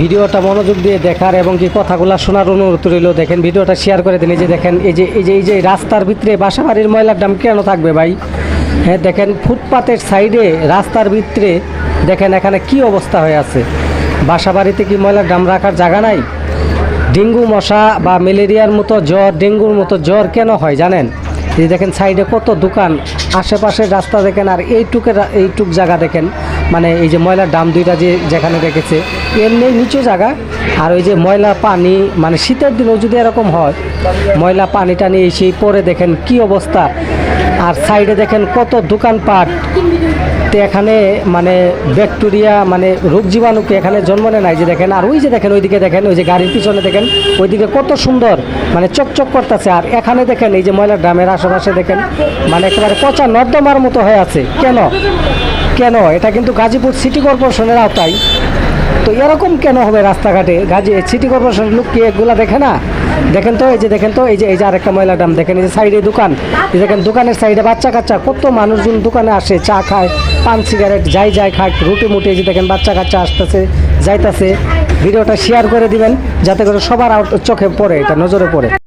ভিডিওটা মনোযোগ দিয়ে দেখার এবং কি কথাগুলো শোনার অনুরোধ রইল। দেখেন, ভিডিওটা শেয়ার করে দিন। এই যে দেখেন, এই যে এই যে এই যে রাস্তার ভিতরে বাসাবাড়ির ময়লার দাম কেন থাকবে ভাই? হ্যাঁ দেখেন, ফুটপাতের সাইডে রাস্তার ভিতরে দেখেন এখানে কি অবস্থা হয়ে আছে। বাসাবাড়িতে কি ময়লার ড্রাম রাখার জায়গা নাই? ডেঙ্গু, মশা বা ম্যালেরিয়ার মতো জ্বর, ডেঙ্গুর মতো জ্বর কেন হয় জানেন? এই দেখেন, সাইডে কত দোকান, আশেপাশের রাস্তা দেখেন, আর এইটুকের, এইটুক জায়গা দেখেন। মানে এই যে ময়লার ডাম দুইটা যে যেখানে রেখেছে, এমনি নিচু জায়গা। আর ওই যে ময়লা পানি মানে শীতের দিনেও যদি এরকম হয়, ময়লা পানি টানি সেই পরে দেখেন কি অবস্থা। আর সাইডে দেখেন কত দোকানপাট। তো এখানে মানে ব্যাকটেরিয়া মানে রোগ জীবাণুকে এখানে জন্ম নেয় নাই যে দেখেন। আর ওই যে দেখেন, ওইদিকে দেখেন, ওই যে গাড়ির পিছনে দেখেন, ওইদিকে কত সুন্দর মানে চকচক করতেছে। আর এখানে দেখেন এই যে ময়লার ড্রামের আশেপাশে দেখেন মানে একেবারে পচা নর্দমার মতো হয়ে আছে। কেন? কেন? এটা কিন্তু গাজীপুর সিটি কর্পোরেশনের আওতায়। তো এরকম কেন হবে রাস্তাঘাটে? গাজী সিটি কর্পোরেশনের লোক কি এগুলা দেখে না? দেখেন তো, এই যে দেখেন তো, এই যে এই যে আরেকটা ময়লা ডাম। দেখেন এই যে সাইডে দোকান। এই দেখেন দোকানের সাইডে বাচ্চা কাচ্চা, কত মানুষজন দোকানে আসে, চা খায়, পান, সিগারেট, যাই যাই খায় রুটি মুটি যে দেখেন বাচ্চা কাচ্চা আসতেছে, যাইতাছে। ভিডিওটা শেয়ার করে দিবেন, যাতে করে সবার চোখে পড়ে, এটা নজরে পড়ে।